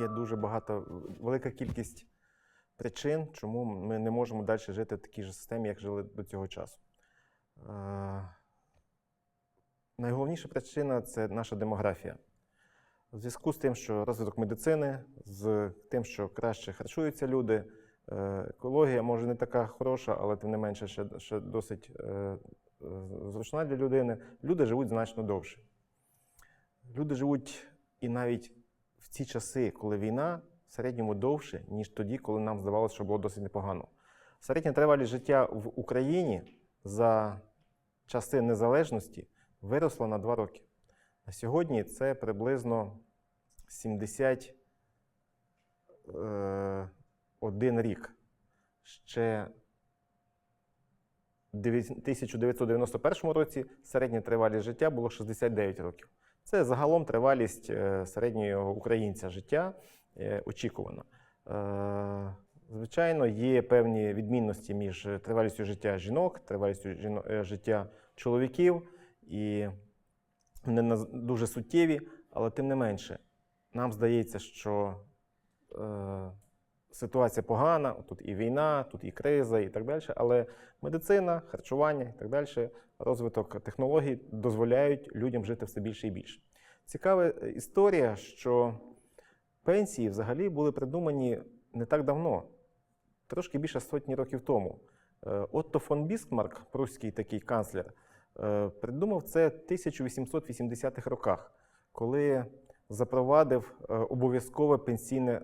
є дуже багато, велика кількість причин, чому ми не можемо далі жити в такій ж системі, як жили до цього часу. Е, Найголовніша причина це наша демографія. У зв'язку з тим, що розвиток медицини, з тим, що краще харчуються люди, е, екологія може не така хороша, але тим не менше ще, ще досить е, зручна для людини. Люди живуть значно довше. Люди живуть і навіть в ці часи, коли війна, в середньому довше, ніж тоді, коли нам здавалося, що було досить непогано. Середня тривалість життя в Україні за часи незалежності виросла на 2 роки. На сьогодні це приблизно 71 рік. Ще в 1991 році середня тривалість життя було 69 років. Це загалом тривалість е, середнього українця життя е, очікувана. Е, Звичайно, є певні відмінності між тривалістю життя жінок, тривалістю життя чоловіків, і вони дуже суттєві, але тим не менше, нам здається, що ситуація погана, тут і війна, тут і криза, і так далі. Але медицина, харчування і так далі, розвиток технологій дозволяють людям жити все більше і більше. Цікава е, історія, що пенсії взагалі були придумані не так давно, трошки більше сотні років тому. Е, Отто фон Біскмарк, пруський такий канцлер, е, придумав це в 1880-х роках, коли запровадив е, обов'язкове пенсійне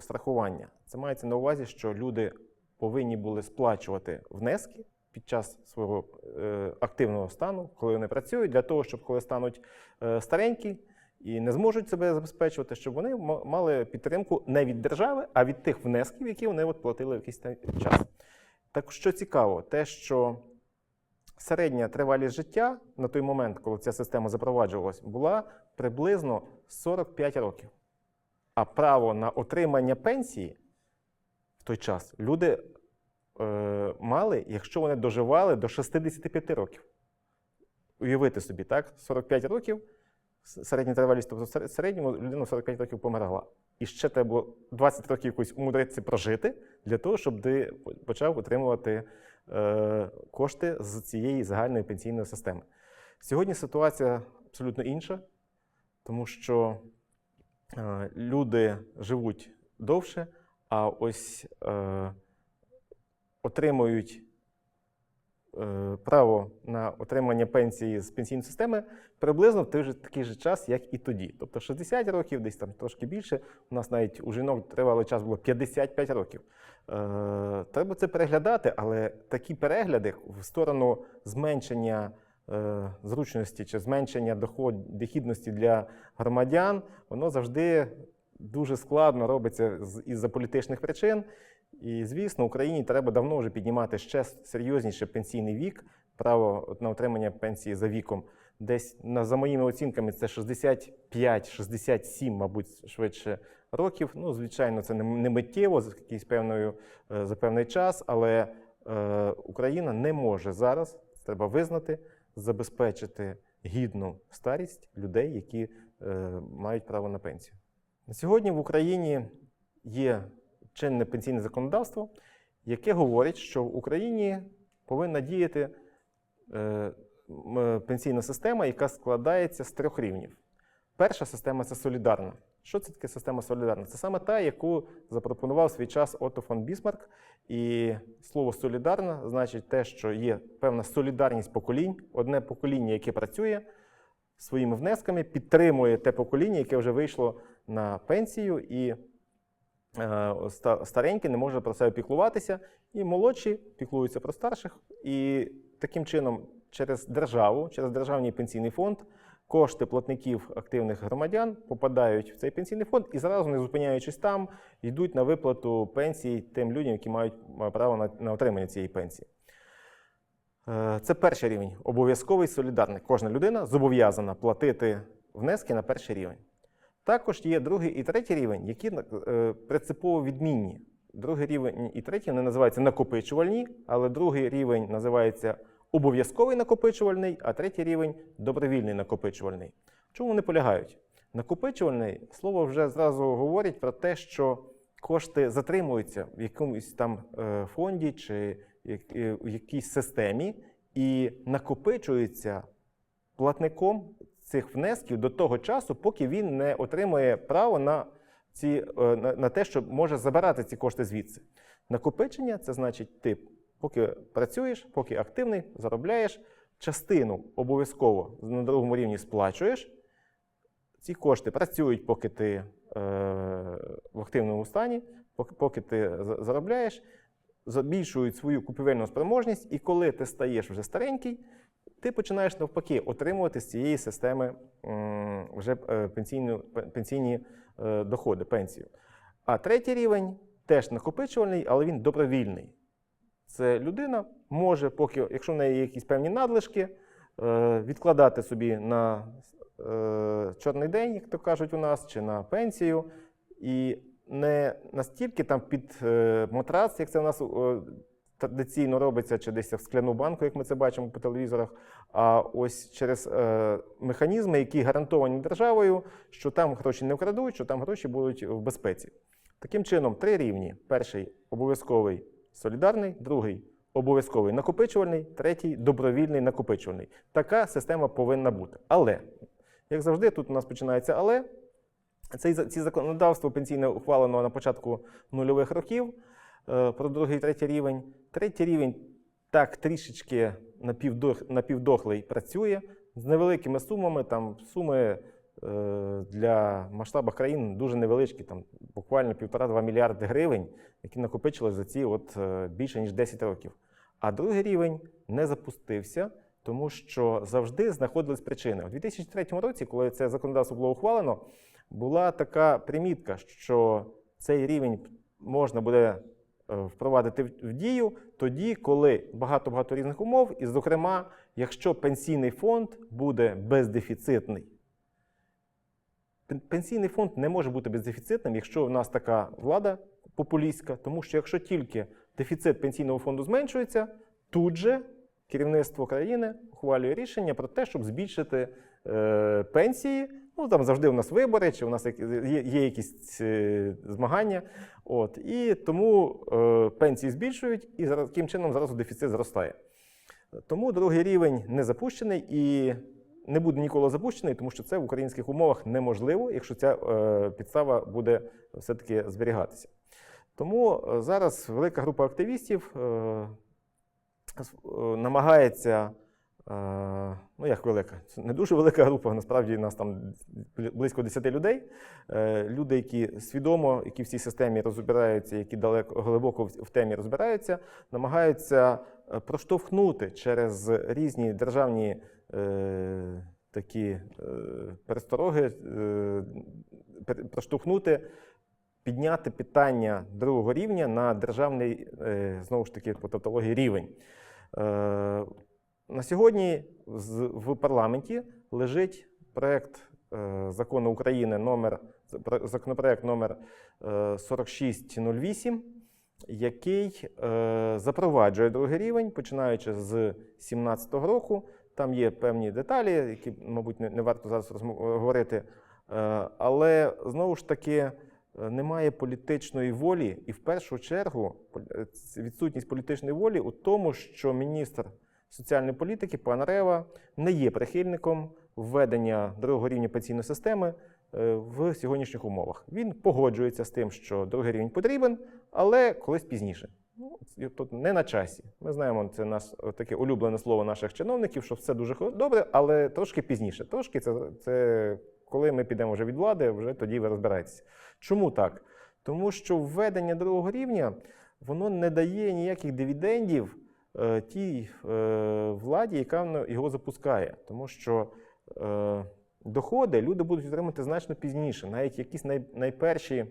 страхування. Це мається на увазі, що люди повинні були сплачувати внески під час свого е, активного стану, коли вони працюють, для того, щоб коли стануть е, старенькі і не зможуть себе забезпечувати, щоб вони мали підтримку не від держави, а від тих внесків, які вони от платили в якийсь час. Так що цікаво, те, що середня тривалість життя на той момент, коли ця система запроваджувалась, була приблизно 45 років. А право на отримання пенсії в той час люди е, мали, якщо вони доживали до 65 років. Уявити собі, так? 45 років, середня тривалість, тобто в середньому людина 45 років померла. І ще треба було 20 років якось умудритися прожити для того, щоб ти почав отримувати кошти з цієї загальної пенсійної системи. Сьогодні ситуація абсолютно інша, тому що е, люди живуть довше, а ось е, отримують е, право на отримання пенсії з пенсійної системи приблизно в той же такий же час, як і тоді. Тобто 60 років, десь там трошки більше. У нас навіть у жінок тривалий час було 55 років. Е, треба це переглядати, але такі перегляди в сторону зменшення е, зручності чи зменшення доход, дохідності для громадян, воно завжди дуже складно робиться із-за політичних причин. І, звісно, Україні треба давно вже піднімати ще серйозніше пенсійний вік, право на отримання пенсії за віком. Десь за моїми оцінками це 65-67, мабуть, швидше років. Ну, звичайно, це не, не миттєво за якийсь певною е, за певний час, але е, Україна не може зараз, треба визнати, забезпечити гідну старість людей, які е, мають право на пенсію. На сьогодні в Україні є чинне пенсійне законодавство, яке говорить, що в Україні повинна діяти е, пенсійна система, яка складається з трьох рівнів. Перша система це солідарна. Що це таке система солідарна? Це саме та, яку запропонував свій час Отто фон Бісмарк. І слово солідарна значить те, що є певна солідарність поколінь, одне покоління, яке працює своїми внесками, підтримує те покоління, яке вже вийшло на пенсію, і е, старенькі не може про себе піклуватися, і молодші піклуються про старших. І таким чином, через державу, через державний пенсійний фонд, кошти платників активних громадян попадають в цей пенсійний фонд і зразу, не зупиняючись там, йдуть на виплату пенсій тим людям, які мають е, право на, на отримання цієї пенсії. Е, Це перший рівень обов'язковий солідарний. Кожна людина зобов'язана платити внески на перший рівень. Також є другий і третій рівень, які е, принципово відмінні. Другий рівень і третій вони називаються накопичувальні, але другий рівень називається обов'язковий накопичувальний, а третій рівень добровільний накопичувальний. Чому вони полягають? Накопичувальний слово вже зразу говорить про те, що кошти затримуються в якомусь там е, фонді чи е, в якійсь системі і накопичуються платником цих внесків до того часу, поки він не отримує право на, ці, е, на, на те, що може забирати ці кошти звідси. Накопичення це значить, ти поки працюєш, поки активний, заробляєш, частину обов'язково на другому рівні сплачуєш. Ці кошти працюють, поки ти е, в активному стані, поки, поки ти заробляєш, збільшують свою купівельну спроможність, і коли ти стаєш вже старенький, ти починаєш навпаки отримувати з цієї системи вже е, пенсійну, пенсійні е, доходи, пенсію. А третій рівень теж накопичувальний, але він добровільний. Це людина може, поки, якщо в неї є якісь певні надлишки, е, відкладати собі на чорний день, як то кажуть у нас, чи на пенсію, і не настільки там під матрац, як це у нас традиційно робиться, чи десь в скляну банку, як ми це бачимо по телевізорах, а ось через е, механізми, які гарантовані державою, що там гроші не вкрадуть, що там гроші будуть в безпеці. Таким чином, три рівні: перший обов'язковий солідарний, другий обов'язковий накопичувальний, третій добровільний накопичувальний. Така система повинна бути. Але, як завжди, тут у нас починається але. Цей, ці законодавство пенсійне ухвалено на початку нульових років е, про другий третій рівень. Третій рівень так трішечки напівдох, напівдохлий працює з невеликими сумами. Там суми е, для масштабу країн дуже невеличкі, там буквально півтора-два мільярди гривень, які накопичили за ці от, е, більше ніж 10 років. А другий рівень не запустився, тому що завжди знаходились причини. У 2003 році, коли це законодавство було ухвалено, була така примітка, що цей рівень можна буде впровадити в в дію тоді, коли багато-багато різних умов, і, зокрема, якщо пенсійний фонд буде бездефіцитний. Пенсійний фонд не може бути бездефіцитним, якщо в нас така влада популістська, тому що якщо тільки дефіцит пенсійного фонду зменшується, тут же керівництво країни ухвалює рішення про те, щоб збільшити е, пенсії. Ну там завжди у нас вибори, чи у нас є, якісь е, змагання. От і тому е, пенсії збільшують, і зараз таким чином зараз дефіцит зростає. Тому другий рівень не запущений і не буде ніколи запущений, тому що це в українських умовах неможливо, якщо ця е, підстава буде все-таки зберігатися. Тому зараз велика група активістів намагається, ну як велика, це не дуже велика група, насправді нас там близько 10 людей. Е, Люди, які свідомо, які в цій системі розбираються, які далеко глибоко в темі розбираються, намагаються е, проштовхнути через різні державні е, такі е, перестороги, е, проштовхнути підняти питання другого рівня на державний, е, знову ж таки, по тавтології рівень. Е, На сьогодні в парламенті лежить проект е, закону України номер законопроект номер е, 4608, який е, запроваджує другий рівень, починаючи з 2017 року. Там є певні деталі, які, мабуть, не, варто зараз говорити. Е, Але знову ж таки е, немає політичної волі, і в першу чергу е, відсутність політичної волі у тому, що міністр соціальної політики пан Рева не є прихильником введення другого рівня пенсійної системи е, в сьогоднішніх умовах. Він погоджується з тим, що другий рівень потрібен, але колись пізніше. Ну, тут не на часі. Ми знаємо, це наш таке улюблене слово наших чиновників, що все дуже добре, але трошки пізніше. Трошки це, це коли ми підемо вже від влади, вже тоді ви розбираєтеся. Чому так? Тому що введення другого рівня воно не дає ніяких дивідендів тій е, владі, яка його запускає. Тому що е, доходи люди будуть отримати значно пізніше, навіть якісь найперші.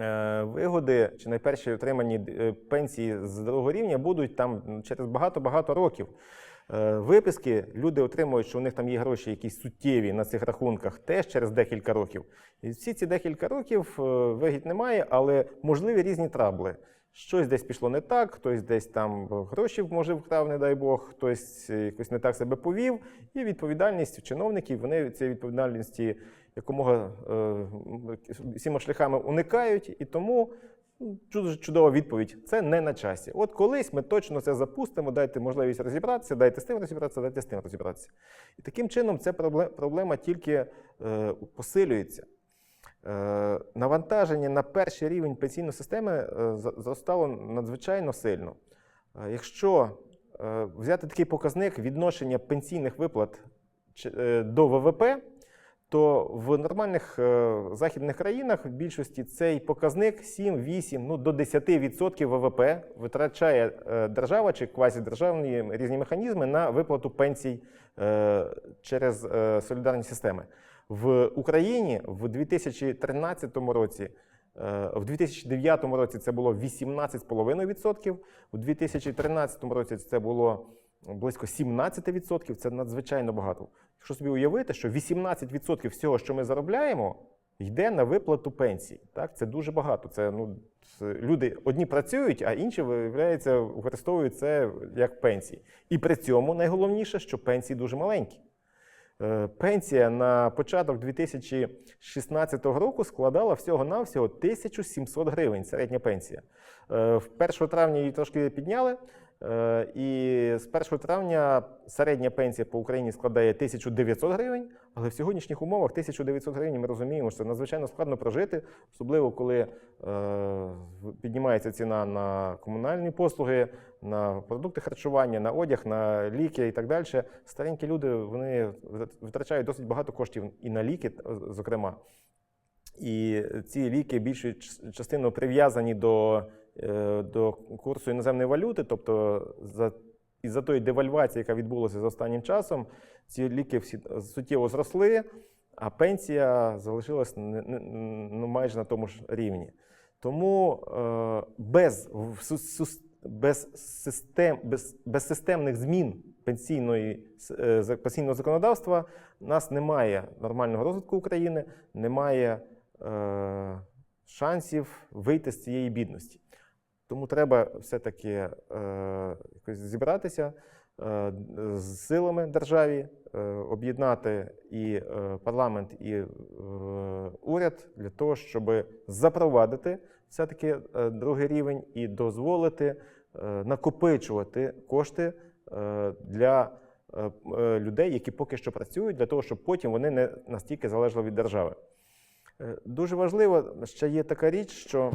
е, Вигоди чи найперші отримані е, пенсії з другого рівня будуть там через багато-багато років. Е, Виписки люди отримують, що у них там є гроші якісь суттєві на цих рахунках теж через декілька років. І всі ці декілька років е, вигідь немає, але можливі різні трабли. Щось десь пішло не так, хтось десь там гроші може вкрав, не дай Бог, хтось е, якось не так себе повів. І відповідальність чиновників, вони цієї відповідальності якомога е, всіма шляхами уникають, і тому ну, чудова відповідь. Це не на часі. От колись ми точно це запустимо, дайте можливість розібратися, дайте з тим розібратися, дайте з тим розібратися. І таким чином ця проблема тільки е, посилюється. Е, Навантаження на перший рівень пенсійної системи е, зростало надзвичайно сильно. Е, Якщо взяти такий показник відношення пенсійних виплат до ВВП, то в нормальних західних країнах в більшості цей показник 7-8 ну, до 10% ВВП витрачає держава чи квазідержавні різні механізми на виплату пенсій через солідарні системи. В Україні в 2013 році. е, В 2009 році це було 18,5%, у 2013 році це було близько 17%. Це надзвичайно багато. Якщо собі уявити, що 18% всього, що ми заробляємо, йде на виплату пенсій. Так? Це дуже багато. Це, ну, люди одні працюють, а інші, виявляється, використовують це як пенсії. І при цьому найголовніше, що пенсії дуже маленькі. Е, Пенсія на початок 2016 року складала всього-навсього 1700 гривень середня пенсія. Е, В 1 травня її трошки підняли, і з 1 травня середня пенсія по Україні складає 1900 гривень, але в сьогоднішніх умовах 1900 гривень ми розуміємо, що це надзвичайно складно прожити, особливо коли е, піднімається ціна на комунальні послуги, на продукти харчування, на одяг, на ліки і так далі. Старенькі люди вони витрачають досить багато коштів і на ліки, зокрема. І ці ліки більшою частиною прив'язані до, е, до курсу іноземної валюти, тобто за, із-за тої девальвації, яка відбулася за останнім часом, ці ліки всі суттєво зросли, а пенсія залишилась ну, майже на тому ж рівні. Тому е, без, без, систем, без, без системних змін пенсійної, е, пенсійного законодавства у нас немає нормального розвитку України, немає е, шансів вийти з цієї бідності. Тому треба все-таки е, якось зібратися е, з силами державі, е, об'єднати і е, парламент, і е, уряд для того, щоб запровадити все-таки е, другий рівень і дозволити е, накопичувати кошти е, для е, е, людей, які поки що працюють, для того, щоб потім вони не настільки залежали від держави. Е, Дуже важливо ще є така річ, що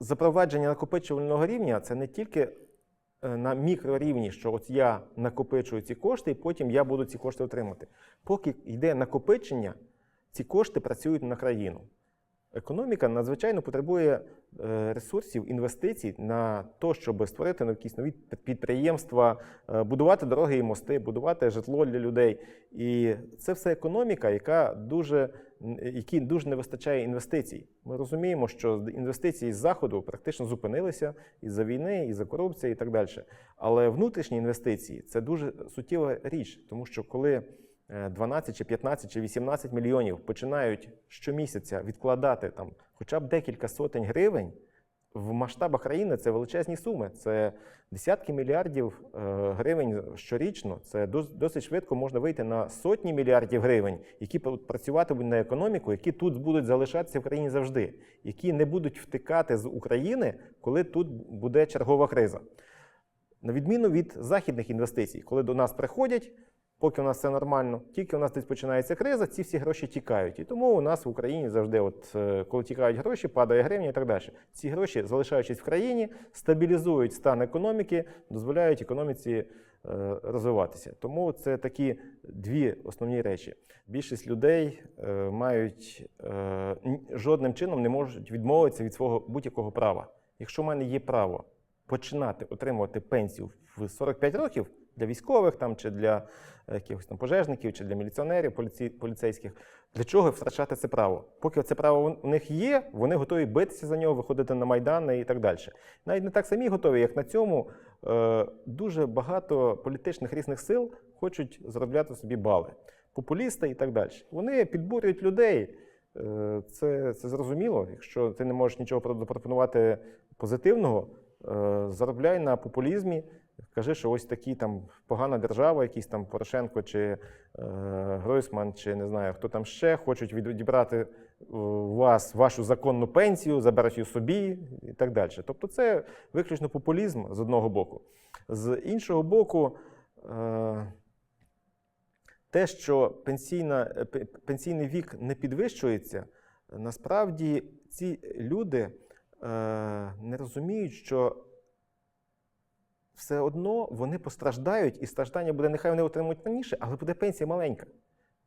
запровадження накопичувального рівня це не тільки е, на мікрорівні, що от я накопичую ці кошти, і потім я буду ці кошти отримати. Поки йде накопичення, ці кошти працюють на країну. Економіка надзвичайно потребує е, ресурсів, інвестицій на те, щоб створити якісь нові підприємства, е, будувати дороги і мости, будувати житло для людей. І це все економіка, яка дуже, якій дуже не вистачає інвестицій. Ми розуміємо, що інвестиції з заходу практично зупинилися із-за війни, із-за корупції і так далі. Але внутрішні інвестиції це дуже суттєва річ, тому що коли 12 чи 15 чи 18 мільйонів починають щомісяця відкладати там хоча б декілька сотень гривень. В масштабах країни це величезні суми. Це десятки мільярдів е, гривень щорічно. Це досить швидко можна вийти на сотні мільярдів гривень, які працюватимуть на економіку, які тут будуть залишатися в країні завжди, які не будуть втикати з України, коли тут буде чергова криза. На відміну від західних інвестицій, коли до нас приходять, поки у нас все нормально, тільки у нас десь починається криза, ці всі гроші тікають. І тому у нас в Україні завжди, от е, коли тікають гроші, падає гривня і так далі. Ці гроші, залишаючись в країні, стабілізують стан економіки, дозволяють економіці е, розвиватися. Тому це такі дві основні речі. Більшість людей е, мають жодним чином не можуть відмовитися від свого будь-якого права. Якщо в мене є право починати отримувати пенсію в 45 років для військових там, чи для е, якихось там пожежників, чи для міліціонерів, поліці, поліцейських, для чого втрачати це право? Поки це право у них є, вони готові битися за нього, виходити на майдани і так далі. Навіть не так самі готові, як на цьому е, дуже багато політичних різних сил хочуть заробляти собі бали. Популісти і так далі. Вони підбурюють людей. Е, Це, це зрозуміло. Якщо ти не можеш нічого про- запропонувати позитивного, е, заробляй на популізмі. Кажи, що ось такі там погана держава, якийсь там Порошенко чи е, Гройсман, чи не знаю, хто там ще хочуть відібрати е, вас вашу законну пенсію, заберуть її собі і так далі. Тобто це виключно популізм з одного боку. З іншого боку, е, те, що пенсійна, е, пенсійний вік не підвищується, насправді ці люди е, не розуміють, що все одно вони постраждають, і страждання буде, нехай вони отримують раніше, але буде пенсія маленька.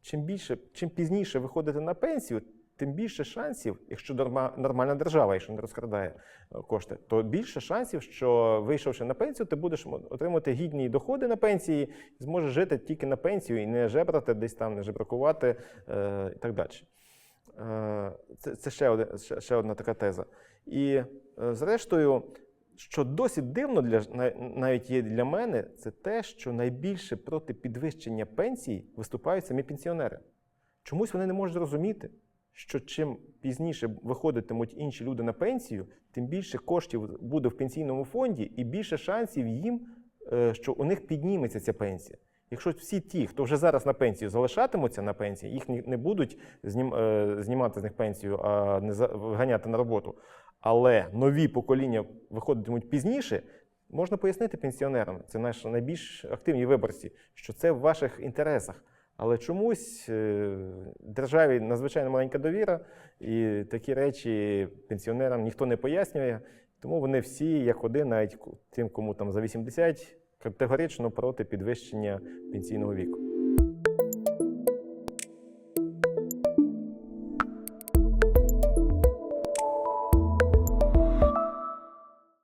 Чим більше, чим пізніше виходите на пенсію, тим більше шансів, якщо норма- нормальна держава, якщо не розкрадає е, кошти, то більше шансів, що вийшовши на пенсію, ти будеш отримувати гідні доходи на пенсії і зможеш жити тільки на пенсію і не жебрати десь там, не жебракувати е, і так далі. Е, Це, це ще, один, ще одна така теза. І е, зрештою, що досить дивно для навіть є для мене, це те, що найбільше проти підвищення пенсій виступають самі пенсіонери. Чомусь вони не можуть зрозуміти, що чим пізніше виходитимуть інші люди на пенсію, тим більше коштів буде в пенсійному фонді і більше шансів їм, е, що у них підніметься ця пенсія. Якщо всі ті, хто вже зараз на пенсію, залишатимуться на пенсії, їх не будуть е, знімати з них пенсію, а не ганяти на роботу, але нові покоління виходитимуть пізніше, можна пояснити пенсіонерам, це наші найбільш активні виборці, що це в ваших інтересах. Але чомусь е, державі надзвичайно маленька довіра, і такі речі пенсіонерам ніхто не пояснює. Тому вони всі, як один, навіть тим, кому там за 80, категорично проти підвищення пенсійного віку.